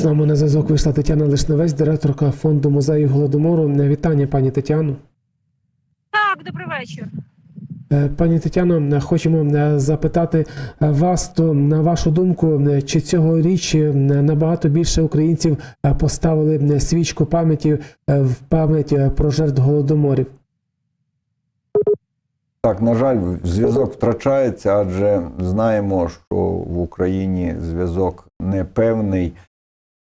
З нами на зв'язок вийшла Тетяна Лишневець, директорка фонду музею голодомору. Вітання, пані Тетяно. Так, добрий вечір. Е, Пані Тетяно, е, хочемо е, запитати вас, то на вашу думку, чи цьогоріч набагато більше українців поставили свічку пам'яті в пам'ять про жертв голодоморів? Так, на жаль, зв'язок втрачається, адже знаємо, що в Україні зв'язок непевний,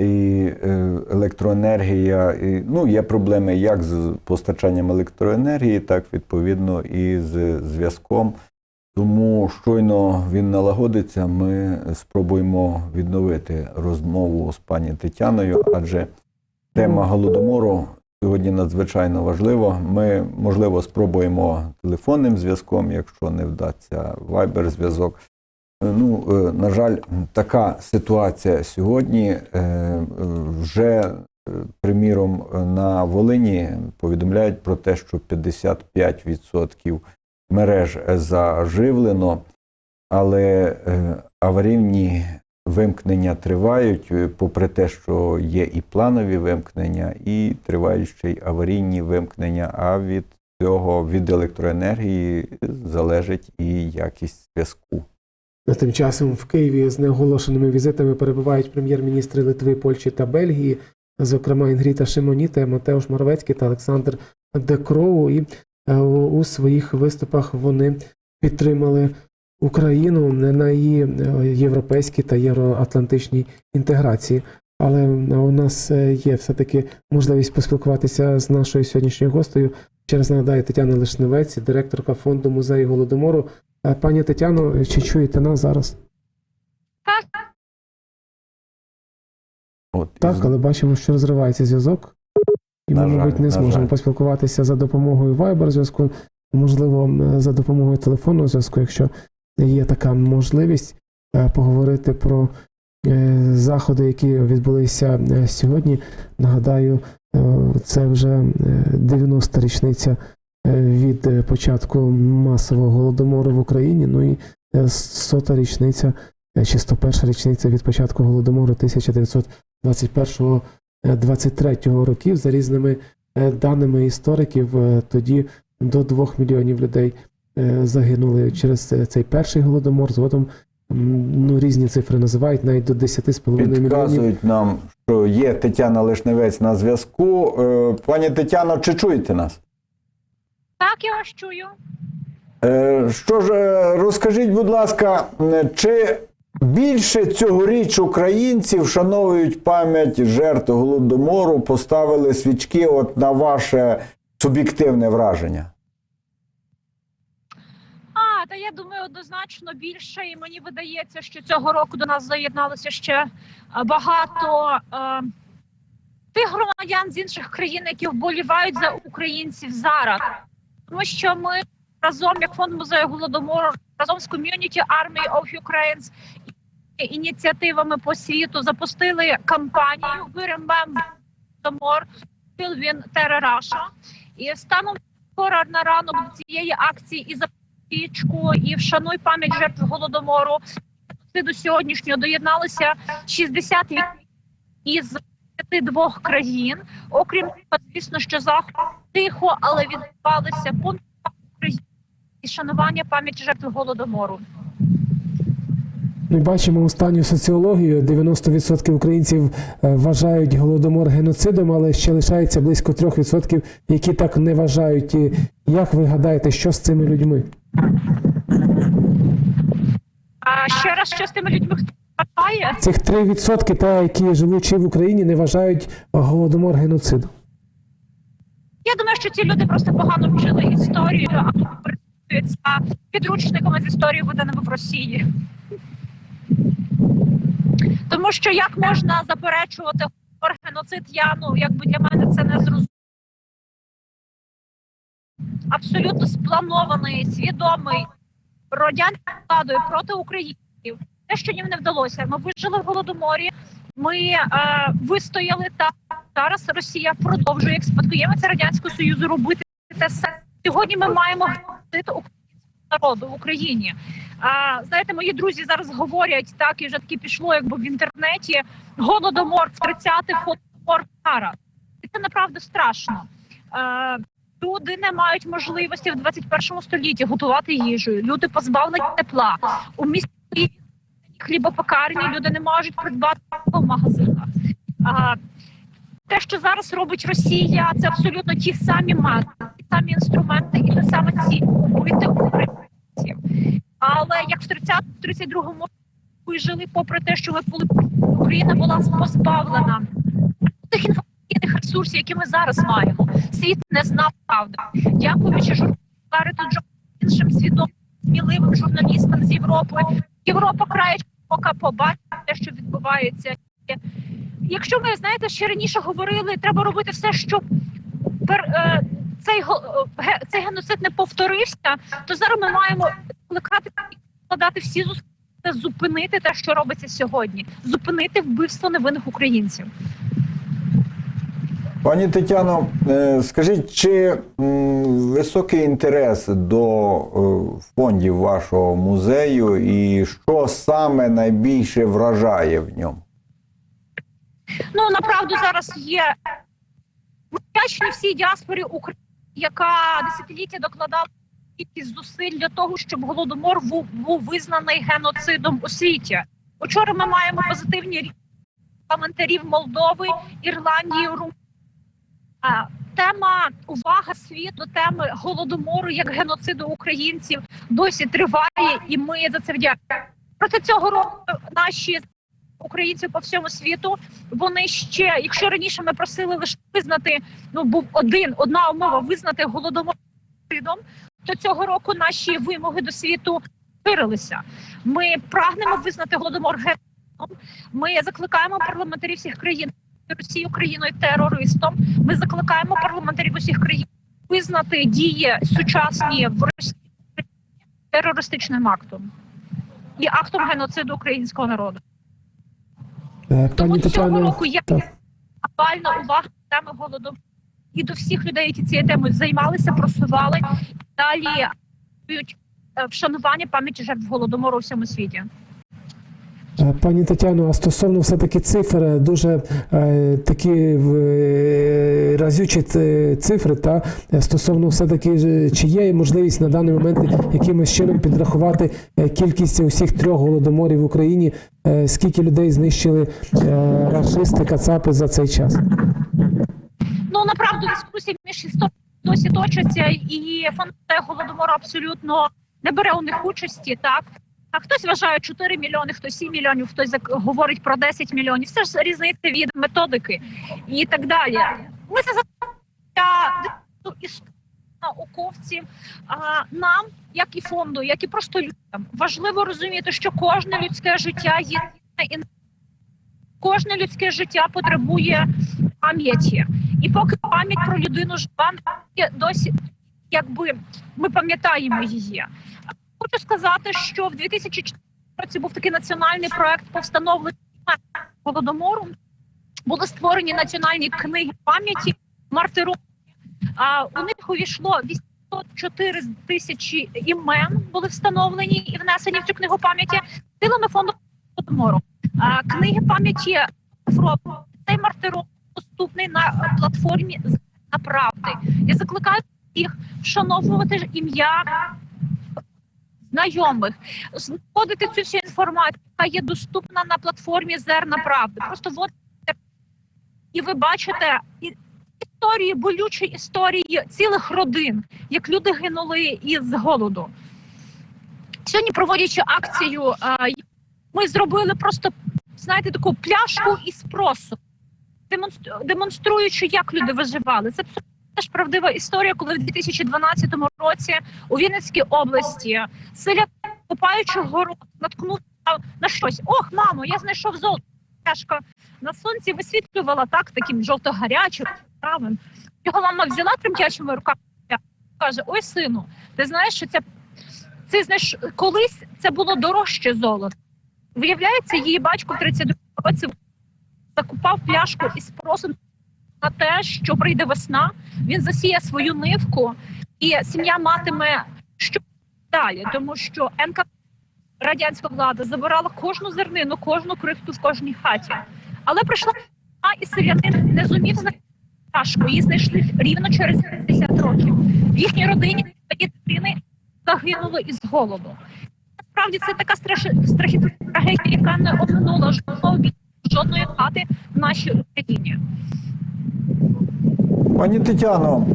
і е, електроенергія, і, ну, є проблеми як з постачанням електроенергії, так відповідно і з зв'язком. Тому щойно він налагодиться, ми спробуємо відновити розмову з пані Тетяною, адже тема голодомору сьогодні надзвичайно важлива. Ми, можливо, спробуємо телефонним зв'язком, якщо не вдасться вайбер зв'язок. Е, Ну, е, на жаль, така ситуація сьогодні. Е, е, Вже, приміром, на Волині повідомляють про те, що 55% мереж заживлено, але аварійні вимкнення тривають, попри те, що є і планові вимкнення, і тривають ще й аварійні вимкнення. А від цього від електроенергії залежить і якість зв'язку. Тим часом в Києві з неоголошеними візитами перебувають прем'єр-міністри Литви, Польщі та Бельгії, зокрема Інгріта Шимоніта, Матеуш Моровецький та Олександр Декроу. І е, у своїх виступах вони підтримали Україну на її е, європейській та євроатлантичній інтеграції. Але у нас е, є все-таки можливість поспілкуватися з нашою сьогоднішньою гостею. Ще раз нагадаю Тетяна Лишневець, директорка фонду музею голодомору. Е, Пані Тетяно, чи чуєте нас зараз? Так, От, Так, але бачимо, що розривається зв'язок. І ми, мабуть, не зможемо жаль. поспілкуватися за допомогою Viber зв'язку, можливо, за допомогою телефонного зв'язку, якщо є така можливість е, поговорити про е, заходи, які відбулися е, сьогодні. Нагадаю, е, це вже е, 90-та річниця е, від е, початку масового голодомору в Україні. Ну і е, сота річниця е, чи 101 річниця від початку голодомору 1921 23 років за різними е, даними істориків, е, тоді до 2 мільйонів людей е, загинули через е, цей перший голодомор. Згодом ну, різні цифри називають навіть до 10,5 мільйонів. Підказують нам, що є Тетяна Лишневець на зв'язку. Е, Пані Тетяно, чи чуєте нас? Так, я вас чую. Е, Що ж, е, розкажіть, будь ласка, е, чи більше цьогоріч українців вшановують пам'ять жертв голодомору, поставили свічки от на ваше суб'єктивне враження? А, та я думаю, однозначно більше, і мені видається, що цього року до нас заєдналося ще багато е, тих громадян з інших країн, які вболівають за українців зараз. Тому що ми разом, як фонд музею голодомору, разом з Community Army of Ukraine і ініціативами по світу запустили кампанію «We Голодомор Will Win Russia». І станом вчора на ранок до цієї акції і за свічку, і вшануй пам'ять жертв голодомору. До сьогоднішнього доєдналися 60 із 52 країн. Окрім звісно, що захід тихо, але відбувалися Україні і шанування пам'яті жертв голодомору. Ми бачимо останню соціологію. 90% українців е, вважають голодомор геноцидом, але ще лишається близько 3%, які так не вважають. І як ви гадаєте, що з цими людьми? А ще раз, що з тими людьми хто вважає? Цих 3% та, які живучи в Україні, не вважають голодомор геноцидом. Я думаю, що ці люди просто погано вчили історію, а користуються підручниками з історії виданими в Росії. Тому що як можна заперечувати геноцид, я ну якби для мене це не зрозуміло. Абсолютно спланований, свідомий радянською владою проти українців. Те, що їм не вдалося. Ми вижили в голодоморі. Ми е, вистояли та зараз Росія продовжує як спадкоємиця радянського союзу робити те саме. Сьогодні ми маємо українську народу в Україні. А, знаєте, мої друзі зараз говорять так, і вже таки пішло, якби в інтернеті голодомор в 30-х, голодомор зараз. І це направду страшно. Е, люди не мають можливості в 21 столітті готувати їжу. Люди позбавлені тепла. У місті хлібопекарні люди не можуть придбати в магазинах. А, те, що зараз робить Росія, це абсолютно ті самі методи, ті самі інструменти і те саме ці українців. Але як в 30-32 вижили, попри те, що ми були Україна була позбавлена тих інформаційних ресурсів, які ми зараз маємо. Світ не знав правди. Дякуючи журналісту Джо іншим свідомим сміливим журналістам з Європи. Європа крає поки побачить те, що відбувається. Якщо ми знаєте, ще раніше говорили, треба робити все, щоб пер, е, цей цей геноцид не повторився, то зараз ми маємо викликати і вкладати всі зусилля зупинити те, що робиться сьогодні, зупинити вбивство невинних українців. Пані Тетяно, е, скажіть, чи високий інтерес до е, фондів вашого музею і що саме найбільше вражає в ньому? Ну направду зараз є вдячні всій діаспорі України, яка десятиліття докладала кількість зусиль для того, щоб голодомор був, був визнаний геноцидом у світі. Учора ми маємо позитивні рі- коментарів Молдови, Ірландії, Румунії. Тема увага світу теми голодомору як геноциду українців досі триває, і ми за це вдячні. Проти цього року наші українці по всьому світу вони ще, якщо раніше ми просили лише визнати, ну був один одна умова визнати голодомор геноцидом, то цього року наші вимоги до світу ширилися. Ми прагнемо визнати голодомор геноцидом. Ми закликаємо парламентарів всіх країн Росію країною терористом. Ми закликаємо парламентарів усіх країн визнати дії сучасні в Росії терористичним актом і актом геноциду українського народу. Е, Пані Тому цього Тетяно, року є так. глобальна увага до теми голодомору і до всіх людей, які цією темою займалися, просували і далі е, вшанування пам'яті жертв голодомору у всьому світі. Е, Пані Тетяно, а стосовно все-таки цифр, дуже е, такі е, разючі цифри, та е, стосовно все-таки чи є можливість на даний момент якимось чином підрахувати е, кількість усіх трьох голодоморів в Україні, е, скільки людей знищили е, рашисти, кацапи за цей час? Ну направду дискусії між досі точаться, і фонд голодомору абсолютно не бере у них участі. Так а хтось вважає 4 мільйони, хтось 7 мільйонів, хтось говорить про 10 мільйонів. Все ж різниця від методики і так далі. Ми це за історію науковців. Нам, як і фонду, як і просто людям, важливо розуміти, що кожне людське життя є і кожне людське життя потребує пам'яті. І поки пам'ять про людину жива, досі якби ми пам'ятаємо її. Хочу сказати, що в 2004 році був такий національний проект по встановленню голодомору. Були створені національні книги пам'яті мартиру. А у них увійшло 804 тисячі імен були встановлені і внесені в цю книгу пам'яті силами фонду голодомору. А, книги пам'яті. Цей мартирок доступний на платформі на правди. Я закликаю всіх вшановувати ім'я знайомих, знаходити цю всю інформацію, яка є доступна на платформі Зерна Правди. Просто вводите і ви бачите історії, болючі історії цілих родин, як люди гинули із голоду. Сьогодні, проводячи акцію, ми зробили просто знаєте таку пляшку із просу, демонструючи, як люди виживали. Це абсолютно теж правдива історія, коли в 2012 році у Вінницькій області селян, копаючи город, наткнувся на щось. Ох, мамо, я знайшов золото. Пляшка на сонці висвітлювала так, таким жовто-гарячим правим. Його мама взяла тремтячими руками. Каже: Ой, сину, ти знаєш, що це, це знаєш, колись це було дорожче золото. Виявляється, її батько в 32 році закупав пляшку із просом на те, що прийде весна, він засіє свою нивку, і сім'я матиме що далі, тому що НК радянська влада забирала кожну зернину, кожну крихту в кожній хаті. Але прийшла війна, і селянин не зумів знайти пташку. Її знайшли рівно через 50 років. В їхній родині дитини загинули із голоду. Насправді це така страхітна трагедія, яка не обминула жодного жодної хати в нашій Україні. Пані Тетяно,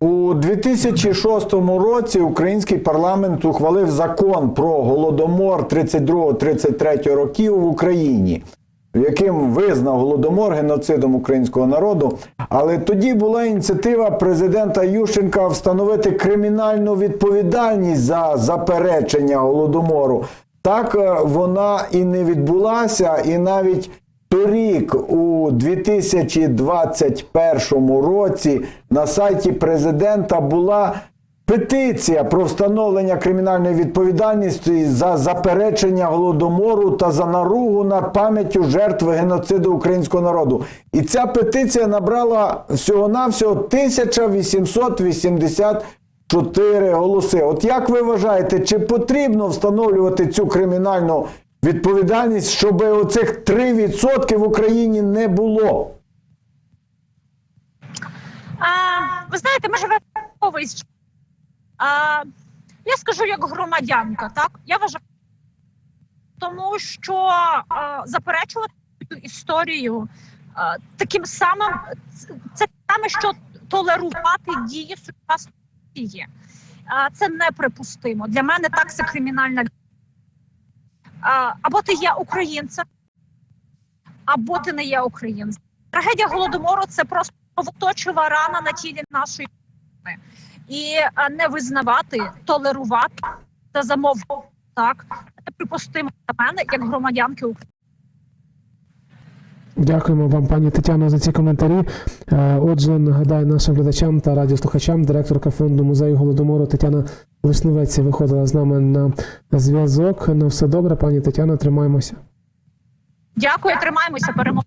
у 2006 році український парламент ухвалив закон про голодомор 32-33 років в Україні, яким визнав голодомор геноцидом українського народу. Але тоді була ініціатива президента Ющенка встановити кримінальну відповідальність за заперечення голодомору. Так е, вона і не відбулася, і навіть Торік, у 2021 році, на сайті президента була петиція про встановлення кримінальної відповідальності за заперечення голодомору та за наругу над пам'яттю жертв геноциду українського народу. І ця петиція набрала всього-навсього 1884 голоси. От як ви вважаєте, чи потрібно встановлювати цю кримінальну відповідальність, щоб оцих 3% в Україні не було? А, ви знаєте, ми живемо. А, я скажу як громадянка, так? Я вважаю, тому що а, заперечувати цю історію а, таким самим це- саме, що толерувати дії сучасної Росії. Це неприпустимо. Для мене так це кримінальна. Або ти є українцем, або ти не є українцем. Трагедія голодомору це просто кровоточива рана на тілі нашої і не визнавати, толерувати та замовити так неприпустимо для мене як громадянки України. Дякуємо вам, пані Тетяно, за ці коментарі. Е, Отже, нагадаю нашим глядачам та радіослухачам, директорка фонду музею голодомору Тетяна Лишневець виходила з нами на зв'язок. Ну все добре, пані Тетяно, тримаємося. Дякую, тримаємося, перемоги.